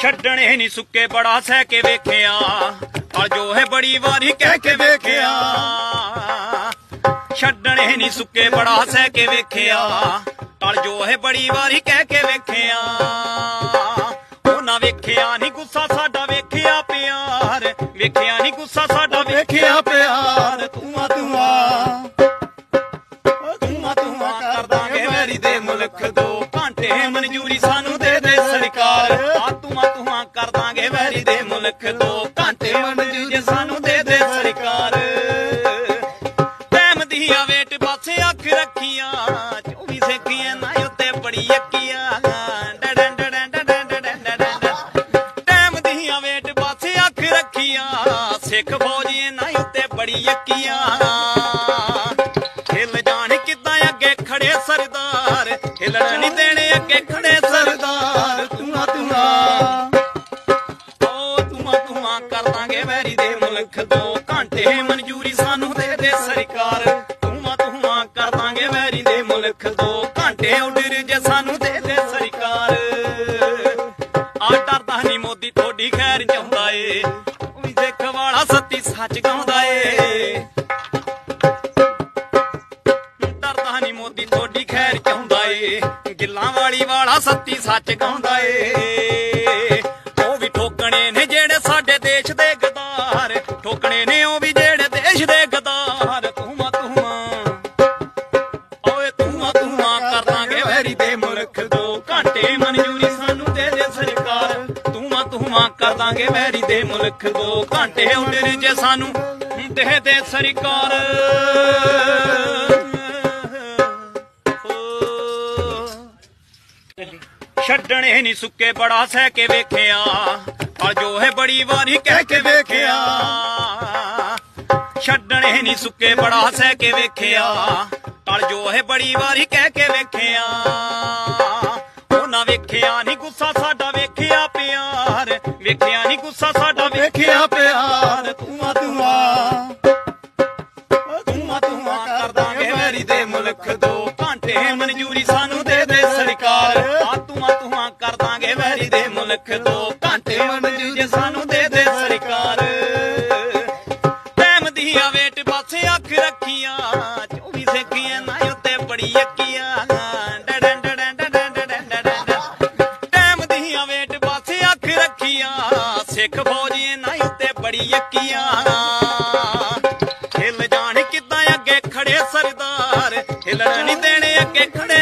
ਛੱਡਣੇ ਨਹੀਂ ਸੁੱਕੇ, ਬੜਾ ਸਹਿ ਕੇ ਵੇਖਿਆ। ਅਲ ਜੋ ਹੈ ਬੜੀ ਵਾਰੀ ਕਹਿ ਕੇ ਵੇਖਿਆ। ਛੱਡਣੇ ਨਹੀਂ ਸੁੱਕੇ, ਬੜਾ ਸਹਿ ਕੇ ਵੇਖਿਆ। ਅਲ ਜੋ ਹੈ ਬੜੀ ਵਾਰੀ ਕਹਿ ਕੇ ਵੇਖਿਆ। ਉਹ ਨਾ ਵੇਖਿਆ ਨਹੀਂ ਗੁੱਸਾ ਸਾਡਾ, ਵੇਖਿਆ ਪਿਆਰ। ਵੇਖਿਆ ਨਹੀਂ ਗੁੱਸਾ ਸਾਡਾ, ਵੇਖਿਆ ਪਿਆਰ। ਮਨਜ਼ੂਰੀ ਸਾਨੂੰ ਦੇ ਦੇ ਸਰਕਾਰ। ਆ ਤੂੰ ਤੂੰ ਕਰ ਦਾਂਗੇ ਵੈਰੀ ਦੇ ਮੁਲਕ ਦੋ ਘੰਟੇ ਮਨਜ਼ੂਰੀ ਸਾਨੂੰ ਦੇ ਦੇ ਸਰਕਾਰ। ਟਾਈਮ ਦੀ ਆ ਵੇਟ ਪਾਸੇ ਅੱਖ ਰੱਖੀਆਂ। 24 ਸੇਖੀਆਂ ਨਾ ਉੱਤੇ ਬੜੀ ਅੱਕੀਆਂ ਟਾਈਮ ਦੀ ਆ ਵੇਟ ਪਾਸੇ ਅੱਖ ਰੱਖੀਆਂ। ਸਿੱਖ ਫੌਜੀਏ ਨਾ ਉੱਤੇ ਬੜੀ ਅੱਕੀਆਂ ਹਿੱਲ ਜਾਣ ਕਿੱਦਾਂ ਅੱਗੇ ਖੜੇ ਸਰਦਾਰ। ਹਿੱਲਣ ਨਹੀਂ ਕਰ ਦਾਂਗੇ ਵੈਰੀ ਦੇ ਮੁਲਕ ਦੋ ਘੰਟੇ ਮਨਜ਼ੂਰੀ ਸਾਨੂੰ ਦੇ ਦੇ ਸਰਕਾਰ। ਤੂੰ ਤੂੰ ਕਰ ਦਾਂਗੇ ਵੈਰੀ ਦੇ ਮੁਲਕ ਦੋ ਘੰਟੇ ਆਰਡਰ ਜੇ ਸਾਨੂੰ ਦੇ ਦੇ ਸਰਕਾਰ। ਆ ਡਰਦਾ ਨਹੀਂ ਮੋਦੀ ਤੁਹਾਡੀ ਖੈਰ ਚਾਹੁੰਦਾ ਏ। ਉਹ ਦੇਖ ਵਾਲਾ ਸੱਤੀ ਸੱਚ ਗਾਉਂਦਾ ਏ। ਡਰਦਾ ਨਹੀਂ ਮੋਦੀ ਤੁਹਾਡੀ ਖੈਰ ਚਾਹੁੰਦਾ ਏ। ਗਿੱਲਾਂ ਵਾਲੀ ਵਾਲਾ ਸੱਤੀ ਸੱਚ ਗਾਉਂਦਾ ਏ। ਵੈਰੀ ਦੇ ਮੁਲਕ ਦੋ ਘੰਟੇ ਮਨਜ਼ੂਰੀ ਸਾਨੂੰ ਦੇ ਦੇ ਸਰਕਾਰ। ਤੂੰ ਤੂੰ ਕਰ ਦਾਂਗੇ ਵੈਰੀ ਦੇ ਮੁਲਕ ਦੋ ਘੰਟੇ ਆਰਡਰ ਜੇ ਸਾਨੂੰ ਦੇ ਦੇ ਸਰਕਾਰ। ਛੱਡਣੇ ਨਹੀਂ ਸੁੱਕੇ ਬੜਾ ਸਹਿ ਕੇ ਵੇਖਿਆ। ਆ ਜੋ ਹੈ ਬੜੀ ਵਾਰੀ ਕਹਿ ਕੇ ਵੇਖਿਆ। ਛੱਡਣੇ ਨਹੀਂ ਸੁੱਕੇ, ਬੜਾ ਸਹਿ ਕੇ ਵੇਖਿਆ। ਤਲ ਜੋ ਹੈ ਬੜੀ ਵਾਰੀ ਕਹਿ ਕੇ ਵੇਖਿਆ। ਉਹ ਵੇਖਿਆ ਨਹੀਂ ਗੁੱਸਾ ਸਾਡਾ ਵੇਖਿਆ ਪਿਆਰ। ਵੇਖਿਆ ਨਹੀਂ ਗੁੱਸਾ ਸਾਡਾ ਵੇਖਿਆ ਪਿਆਰ। ਤੂੰ ਆ ਤੂੰ ਆ ਤੂੰ ਤੂੰ ਕਰ ਦਾਂਗੇ ਵੈਰੀ ਦੇ ਮੁਲਕ ਦੋ ਘੰਟੇ। ਮਨਜ਼ੂਰੀ ਸਾਨੂੰ ਦੇ ਦੇ ਸਰਕਾਰ। ਆ ਤੂੰ ਤੂੰ ਕਰ ਦਾਂਗੇ ਵੈਰੀ ਦੇ ਮੁਲਕ ਦੋ ਘੰਟੇ। ਮਨਜ਼ੂਰੀ ਸਾਨੂੰ ਹਿੱਲ ਜਾਣ ਕਿਦਾਂ ਅੱਗੇ ਖੜੇ ਸਰਦਾਰ। ਹਿੱਲਣ ਨਹੀਂ ਦੇਣੇ ਅੱਗੇ ਖੜੇ